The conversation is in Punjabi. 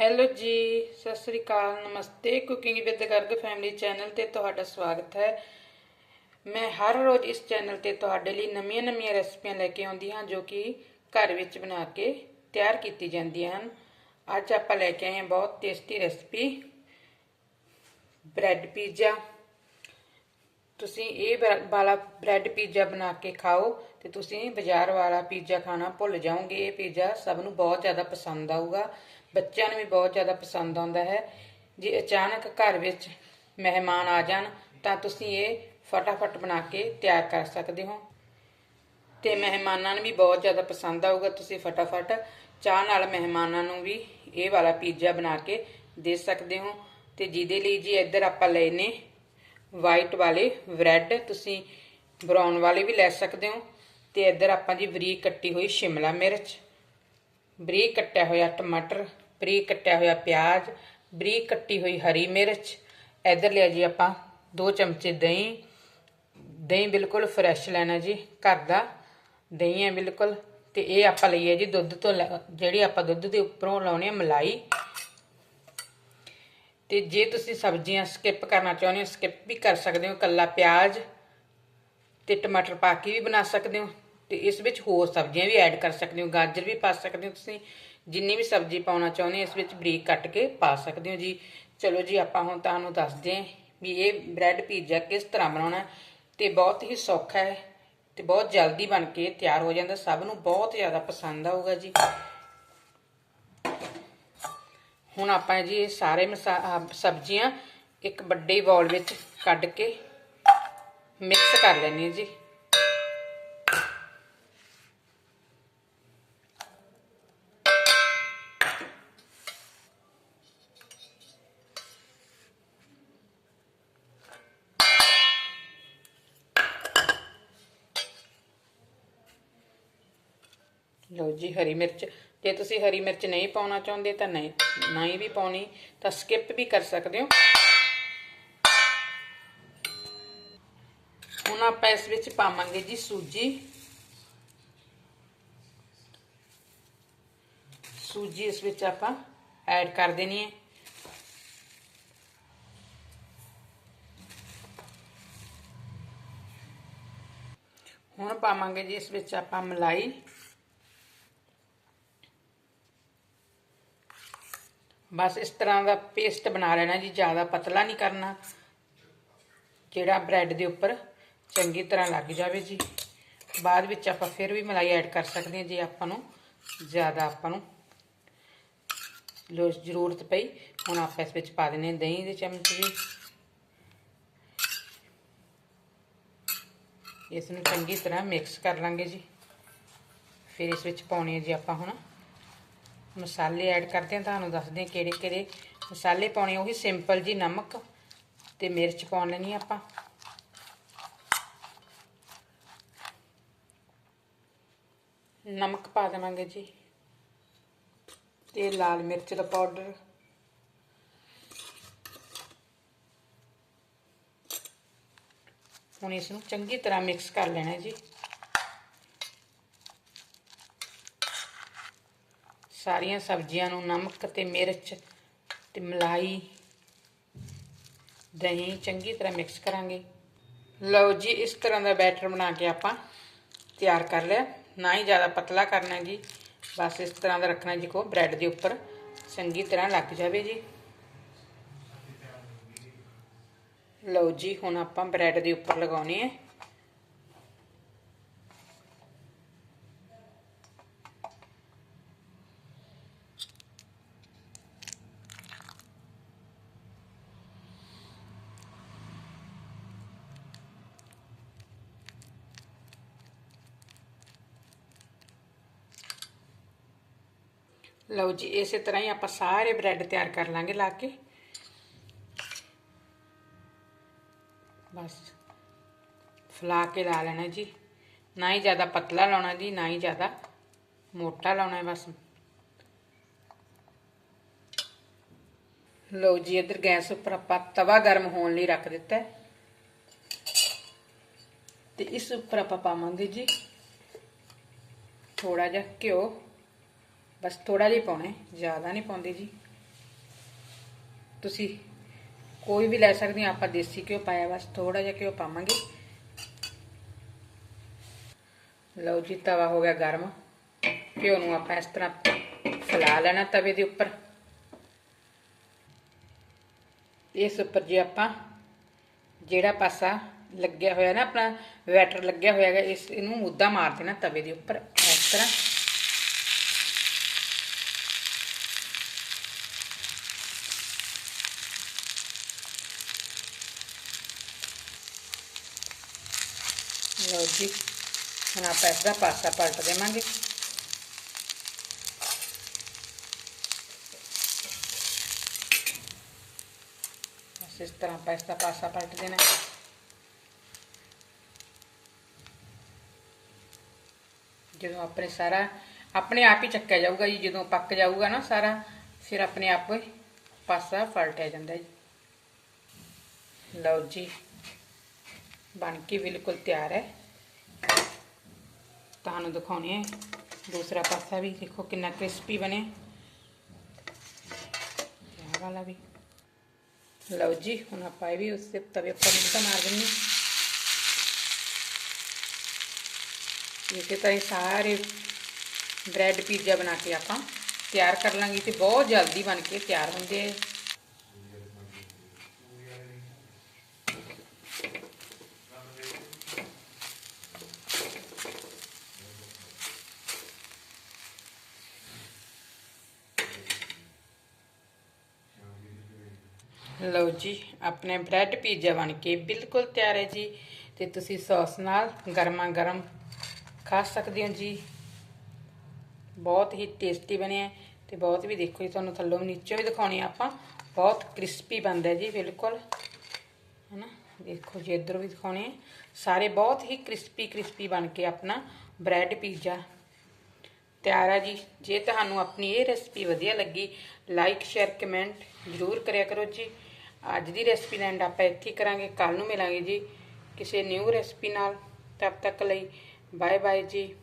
ਹੈਲੋ ਜੀ, ਸਤਿ ਸ੍ਰੀ ਅਕਾਲ, ਨਮਸਤੇ। Cooking with Garg family channel ਤੇ ਤੁਹਾਡਾ ਸਵਾਗਤ ਹੈ। ਮੈਂ ਹਰ ਰੋਜ਼ ਇਸ ਚੈਨਲ ਤੇ ਤੁਹਾਡੇ ਲਈ ਨਵੀਆਂ-ਨਵੀਆਂ ਰੈਸਪੀਆਂ ਲੈ ਕੇ ਆਉਂਦੀ ਹਾਂ, ਜੋ ਕਿ ਘਰ ਵਿੱਚ ਬਣਾ ਕੇ ਤਿਆਰ ਕੀਤੀ ਜਾਂਦੀਆਂ ਹਨ। ਅੱਜ ਆਪਾਂ ਲੈ ਕੇ ਆਏ ਹਾਂ ਬਹੁਤ ਟੇਸਟੀ ਰੈਸਪੀ ਬ੍ਰੈਡ ਪੀਜ਼ਾ ਤੁਸੀਂ ਇਹ ਬਰ- ਵਾਲਾ ਬ੍ਰੈਡ ਪੀਜ਼ਾ ਬਣਾ ਕੇ ਖਾਓ। ਤੇ ਤੁਸੀਂ ਬਾਜ਼ਾਰ ਵਾਲਾ ਪੀਜ਼ਾ ਖਾਣਾ ਭੁੱਲ ਜਾਓਗੇ। ਇਹ ਪੀਜ਼ਾ ਸਭ ਨੂੰ ਬਹੁਤ ਜ਼ਿਆਦਾ ਪਸੰਦ ਆਊਗਾ। ਬੱਚਿਆਂ ਨੂੰ ਵੀ ਬਹੁਤ ਜ਼ਿਆਦਾ ਪਸੰਦ ਆਉਂਦਾ ਹੈ। ਜੇ ਅਚਾਨਕ ਘਰ ਵਿੱਚ ਮਹਿਮਾਨ ਆ ਜਾਣ, ਤਾਂ ਤੁਸੀਂ ਇਹ ਫਟਾਫਟ ਬਣਾ ਕੇ ਤਿਆਰ ਕਰ ਸਕਦੇ ਹੋ। ਤੇ ਮਹਿਮਾਨਾਂ ਨੂੰ ਵੀ ਬਹੁਤ ਜ਼ਿਆਦਾ ਪਸੰਦ ਆਊਗਾ। ਤੁਸੀਂ ਫਟਾਫਟ ਚਾਹ ਨਾਲ ਮਹਿਮਾਨਾਂ ਨੂੰ ਵੀ ਇਹ ਵਾਲਾ ਪੀਜ਼ਾ ਬਣਾ ਕੇ ਦੇ ਸਕਦੇ ਹੋ। ਤੇ ਜਿਹਦੇ ਲਈ ਜੀ ਇੱਧਰ ਆਪਾਂ ਲਏ ਨੇ ਵਾਈਟ ਵਾਲੇ ਬ੍ਰੈਡ। ਤੁਸੀਂ ਬਰਾਊਨ ਵਾਲੇ ਵੀ ਲੈ ਸਕਦੇ ਹੋ। ਤੇ ਇੱਧਰ ਆਪਾਂ ਜੀ ਬਰੀਕ ਕੱਟੀ ਹੋਈ ਸ਼ਿਮਲਾ ਮਿਰਚ, ਬਰੀਕ ਕੱਟਿਆ ਹੋਇਆ ਟਮਾਟਰ, ਬਰੀਕ ਕੱਟਿਆ ਹੋਇਆ ਪਿਆਜ਼, ਬਰੀਕ ਕੱਟੀ ਹੋਈ ਹਰੀ ਮਿਰਚ, ਇੱਧਰ ਲਿਆ ਜੀ ਆਪਾਂ 2 ਚਮਚੇ ਦਹੀਂ ਦਹੀਂ ਬਿਲਕੁਲ ਫਰੈਸ਼ ਲੈਣਾ ਜੀ ਘਰ ਦਾ, ਦਹੀਂ ਹੈ ਬਿਲਕੁਲ, ਤੇ ਇਹ ਆਪਾਂ ਲਈ ਹੈ ਜੀ ਦੁੱਧ ਤੋਂ ਲੈ- ਜਿਹੜੀ ਆਪਾਂ ਦੁੱਧ ਦੇ ਉੱਪਰੋਂ ਲਾਉਣੀ ਹੈ ਮਲਾਈ। ਤੇ ਜੇ ਤੁਸੀਂ ਸਬਜ਼ੀਆਂ ਸਕਿਪ ਕਰਨਾ ਚਾਹੁੰਦੇ ਹੋ ਸਕਿਪ ਵੀ ਕਰ ਸਕਦੇ ਹੋ ਕੱਲਾ ਪਿਆਜ਼ ਤੇ ਟਮਾਟਰ ਪਾ ਕੇ ਵੀ ਬਣਾ ਸਕਦੇ ਹੋ ਤੇ ਇਸ ਵਿੱਚ ਹੋਰ ਸਬਜ਼ੀਆਂ ਵੀ ਐਡ ਕਰ ਸਕਦੇ ਹੋ, ਗਾਜਰ ਵੀ ਪਾ ਸਕਦੇ ਹੋ ਤੁਸੀਂ, ਜਿੰਨੀ ਵੀ ਸਬਜ਼ੀ ਪਾਉਣਾ ਚਾਹੁੰਦੇ ਹੋ ਇਸ ਵਿੱਚ ਬਰੀਕ ਕੱਟ ਕੇ ਪਾ ਸਕਦੇ ਹੋ ਜੀ। ਚਲੋ ਜੀ, ਆਪਾਂ ਹੁਣ ਤੁਹਾਨੂੰ ਦੱਸਦੇ ਹਾਂ ਵੀ ਇਹ ਬ੍ਰੈਡ ਪੀਜ਼ਾ ਕਿਸ ਤਰ੍ਹਾਂ ਬਣਾਉਣਾ ਹੈ ਤੇ ਬਹੁਤ ਹੀ ਸੌਖਾ ਹੈ ਤੇ ਬਹੁਤ ਜਲਦੀ ਬਣ ਕੇ ਤਿਆਰ ਹੋ ਜਾਂਦਾ, ਸਭ ਨੂੰ ਬਹੁਤ ਜ਼ਿਆਦਾ ਪਸੰਦ ਆਊਗਾ ਜੀ। ਹੁਣ ਆਪਾਂ ਜੀ ਇਹ ਸਾਰੇ ਮਸਾ- ਸਬਜ਼ੀਆਂ ਇੱਕ ਵੱਡੇ ਬਾਉਲ ਵਿੱਚ ਕੱਢ ਕੇ ਮਿਕਸ ਕਰ ਲੈਣੀ ਹੈ ਜੀ। ਲਓ ਜੀ, ਹਰੀ ਮਿਰਚ। ਜੇ ਤੁਸੀਂ ਹਰੀ ਮਿਰਚ ਨਹੀਂ ਪਾਉਣਾ ਚਾਹੁੰਦੇ ਤਾਂ ਨਹੀਂ ਨਹੀਂ ਵੀ ਪਾਉਣੀ, ਤਾਂ ਸਕਿਪ ਵੀ ਕਰ ਸਕਦੇ ਹੋ। ਹੁਣ ਆਪਾਂ ਇਸ ਵਿੱਚ ਪਾਵਾਂਗੇ ਜੀ ਸੂਜੀ। ਸੂਜੀ ਇਸ ਵਿੱਚ ਆਪਾਂ ਐਡ ਕਰ ਦੇਣੀ ਹੈ। ਹੁਣ ਪਾਵਾਂਗੇ ਜੀ ਇਸ ਵਿੱਚ ਆਪਾਂ ਮਲਾਈ। ਬਸ ਇਸ ਤਰ੍ਹਾਂ ਦਾ ਪੇਸਟ ਬਣਾ ਲੈਣਾ ਜੀ, ਜ਼ਿਆਦਾ ਪਤਲਾ ਨਹੀਂ ਕਰਨਾ, ਜਿਹੜਾ ਬ੍ਰੈਡ ਦੇ ਉੱਪਰ। ਚੰਗੀ ਤਰ੍ਹਾਂ ਲੱਗ ਜਾਵੇ ਜੀ। ਬਾਅਦ ਵਿੱਚ ਆਪਾਂ ਫਿਰ ਵੀ ਮਲਾਈ ਐਡ ਕਰ ਸਕਦੇ ਹਾਂ ਜੇ ਆਪਾਂ ਨੂੰ ਜ਼ਿਆਦਾ ਆਪਾਂ ਨੂੰ ਲੋ ਜ਼ਰੂਰਤ ਪਈ। ਹੁਣ ਆਪਾਂ ਇਸ ਵਿੱਚ ਪਾ ਦਿੰਦੇ ਹਾਂ ਦਹੀਂ ਦੇ ਚਮਚ ਵੀ ਇਸ ਨੂੰ ਚੰਗੀ ਤਰ੍ਹਾਂ ਮਿਕਸ ਕਰ ਲਾਂਗੇ ਜੀ। ਫਿਰ ਇਸ ਵਿੱਚ ਪਾਉਣੇ ਆ ਜੀ ਆਪਾਂ ਹੁਣ ਮਸਾਲੇ ਐਡ ਕਰਦੇ ਹਾਂ। ਤੁਹਾਨੂੰ ਦੱਸਦੇ ਹਾਂ ਕਿਹੜੇ ਕਿਹੜੇ ਮਸਾਲੇ ਪਾਉਣੇ ਉਹੀ ਸਿੰਪਲ ਜੀ ਨਮਕ ਤੇ ਮਿਰਚ ਪਾਉਣ ਲੈਣੀ ਆਪਾਂ। ਨਮਕ ਪਾ ਦੇਵਾਂਗੇ ਜੀ। ਤੇ ਲਾਲ ਮਿਰਚ ਦਾ ਪਾਊਡਰ ਹੁਣ ਇਸ ਨੂੰ ਚੰਗੀ ਤਰ੍ਹਾਂ ਮਿਕਸ ਕਰ ਲੈਣਾ ਜੀ। ਸਾਰੀਆਂ ਸਬਜ਼ੀਆਂ ਨੂੰ ਨਮਕ ਤੇ ਮਿਰਚ ਤੇ ਮਲਾਈ, ਦਹੀਂ ਚੰਗੀ ਤਰ੍ਹਾਂ ਮਿਕਸ ਕਰਾਂਗੇ। ਲਓ ਜੀ, ਇਸ ਤਰ੍ਹਾਂ ਦਾ ਬੈਟਰ ਬਣਾ ਕੇ ਆਪਾਂ ਤਿਆਰ ਕਰ ਲਿਆ। ਨਾ ਹੀ ਜ਼ਿਆਦਾ ਪਤਲਾ ਕਰਨਾ ਜੀ। ਬਸ ਇਸ ਤਰ੍ਹਾਂ ਦਾ ਰੱਖਣਾ ਜੀ ਕੋ ਬ੍ਰੈਡ ਦੇ ਉੱਪਰ। ਚੰਗੀ ਤਰ੍ਹਾਂ ਲੱਗ ਜਾਵੇ ਜੀ। ਲਓ ਜੀ, ਹੁਣ ਆਪਾਂ ਬ੍ਰੈਡ ਦੇ ਉੱਪਰ ਲਗਾਉਣੇ ਹੈ ਲਓ ਜੀ, ਇਸੇ ਤਰ੍ਹਾਂ ਹੀ ਆਪਾਂ ਸਾਰੇ ਬ੍ਰੈਡ ਤਿਆਰ ਕਰ ਲਾਂਗੇ ਲਾ ਕੇ। ਬਸ। ਫਲਾ ਕੇ ਲਾ ਲੈਣਾ ਜੀ। ਨਾ ਹੀ ਜ਼ਿਆਦਾ ਪਤਲਾ ਲਾਉਣਾ ਜੀ, ਨਾ ਹੀ ਜ਼ਿਆਦਾ ਮੋਟਾ ਲਾਉਣਾ ਹੈ ਬਸ। ਲਓ ਜੀ, ਇਧਰ ਗੈਸ ਉੱਪਰ ਆਪਾਂ ਤਵਾ ਗਰਮ ਹੋਣ ਲਈ ਰੱਖ ਦਿੱਤਾ ਹੈ। ਤੇ ਇਸ ਉੱਪਰ ਆਪਾਂ ਪਾਵਾਂਗੇ ਜੀ ਥੋੜਾ ਜਿਹਾ ਘਿਓ। ਬਸ ਥੋੜਾ ਜਿਹਾ ਪਾਉਣਾ ਜ਼ਿਆਦਾ ਨਹੀਂ ਪਾਉਂਦੇ ਜੀ। ਤੁਸੀਂ ਕੋਈ ਵੀ ਲੈ ਸਕਦੇ ਹੋ, ਆਪਾਂ ਦੇਸੀ ਘਿਓ ਪਾਇਆ, ਬਸ ਥੋੜਾ ਜਿਹਾ ਘਿਓ ਪਾਵਾਂਗੇ। ਲਓ ਜੀ, ਤਵਾ ਹੋ ਗਿਆ ਗਰਮ। ਘਿਓ ਨੂੰ ਆਪਾਂ ਇਸ ਤਰ੍ਹਾਂ ਫੈਲਾ ਲੈਣਾ ਤਵੇ ਦੇ ਉੱਪਰ। ਇਸ ਉੱਪਰ ਜੇ ਆਪਾਂ ਜਿਹੜਾ ਪਾਸਾ ਲੱਗਿਆ ਹੋਇਆ ਨਾ, ਆਪਣਾ ਵੈਟਰ ਲੱਗਿਆ ਹੋਇਆ ਹੈਗਾ, ਇਸ ਇਹਨੂੰ ਮੁੱਦਾ ਮਾਰ ਦੇਣਾ ਤਵੇ ਦੇ ਉੱਪਰ। ਇਸ ਤਰ੍ਹਾਂ ਲਓ ਜੀ। ਹੁਣ ਆਪਾਂ ਇਸ ਦਾ ਪਾਸਾ ਪਲਟ ਦੇਵਾਂਗੇ। ਬਸ ਇਸ ਤਰ੍ਹਾਂ ਆਪਾਂ ਇਸ ਦਾ ਪਾਸਾ ਪਲਟ ਦੇਣਾ ਜਦੋਂ ਆਪਣੇ ਸਾਰਾ, ਆਪਣੇ ਆਪ ਹੀ ਚੱਕਿਆ ਜਾਊਗਾ ਜੀ। ਜਦੋਂ ਪੱਕ ਜਾਊਗਾ ਨਾ ਸਾਰਾ, ਫਿਰ ਆਪਣੇ ਆਪ ਹੀ ਪਾਸਾ ਪਲਟਿਆ ਜਾਂਦਾ ਜੀ। ਲਓ ਜੀ। ਬਣ ਕੇ ਬਿਲਕੁਲ ਤਿਆਰ ਹੈ। ਤੁਹਾਨੂੰ ਦਿਖਾਉਣੇ ਹੈ। ਦੂਸਰਾ ਪਾਸਾ ਵੀ ਦੇਖੋ ਕਿੰਨਾ ਕ੍ਰਿਸਪੀ ਬਣੇ। ਇਹ ਵਾਲਾ ਵੀ। ਲਓ ਜੀ, ਹੁਣ ਆਪਾਂ ਇਹ ਵੀ ਉਸ ਤੇ ਤਵੇ ਉੱਪਰ ਮੁੱਦਾ ਮਾਰ ਦਿੰਦੇ ਹਾਂ। ਇਸੇ ਤਰ੍ਹਾਂ ਸਾਰੇ ਬ੍ਰੈਡ ਪੀਜ਼ਾ ਬਣਾ ਕੇ ਆਪਾਂ ਤਿਆਰ ਕਰ ਲਾਂਗੇ ਤੇ ਬਹੁਤ ਜਲਦੀ ਬਣ ਕੇ ਤਿਆਰ ਹੁੰਦੇ ਆ ਲਓ ਜੀ, ਆਪਣੇ ਬ੍ਰੈਡ ਪੀਜ਼ਾ ਬਣ ਕੇ ਬਿਲਕੁਲ ਤਿਆਰ ਹੈ ਜੀ। ਤੇ ਤੁਸੀਂ ਸੌਸ ਨਾਲ ਗਰਮਾ ਗਰਮ ਖਾ ਸਕਦੇ ਹੋ ਜੀ। ਬਹੁਤ ਹੀ ਟੇਸਟੀ ਬਣਿਆ ਤੇ ਬਹੁਤ ਵੀ ਦੇਖੋ ਜੀ, ਤੁਹਾਨੂੰ ਥੱਲੋਂ ਨੀਚੋਂ ਵੀ ਦਿਖਾਉਣੀ ਆਪਾਂ। ਬਹੁਤ ਕ੍ਰਿਸਪੀ ਬਣਦਾ ਜੀ, ਬਿਲਕੁਲ। ਹੈਨਾ, ਦੇਖੋ ਜੀ, ਇੱਧਰੋਂ ਵੀ ਦਿਖਾਉਣੇ ਆ। ਸਾਰੇ ਬਹੁਤ ਹੀ ਕ੍ਰਿਸਪੀ ਕ੍ਰਿਸਪੀ ਬਣ ਕੇ ਆਪਣਾ ਬ੍ਰੈਡ ਪੀਜ਼ਾ ਤਿਆਰ ਆ ਜੀ। ਜੇ ਤੁਹਾਨੂੰ ਆਪਣੀ ਇਹ ਰੈਸਪੀ ਵਧੀਆ ਲੱਗੀ, ਲਾਈਕ, ਸ਼ੇਅਰ, ਕਮੈਂਟ ਜ਼ਰੂਰ ਕਰਿਆ ਕਰੋ ਜੀ। ਅੱਜ ਦੀ ਰੈਸਪੀ ਦਾ ਐਂਡ ਆਪਾਂ ਇੱਥੇ ਕਰਾਂਗੇ ਕੱਲ ਨੂੰ ਮਿਲਾਂਗੇ ਜੀ। ਕਿਸੇ ਨਿਊ ਰੈਸਪੀ ਨਾਲ। ਤਦ ਤੱਕ ਲਈ ਬਾਏ ਬਾਏ ਜੀ।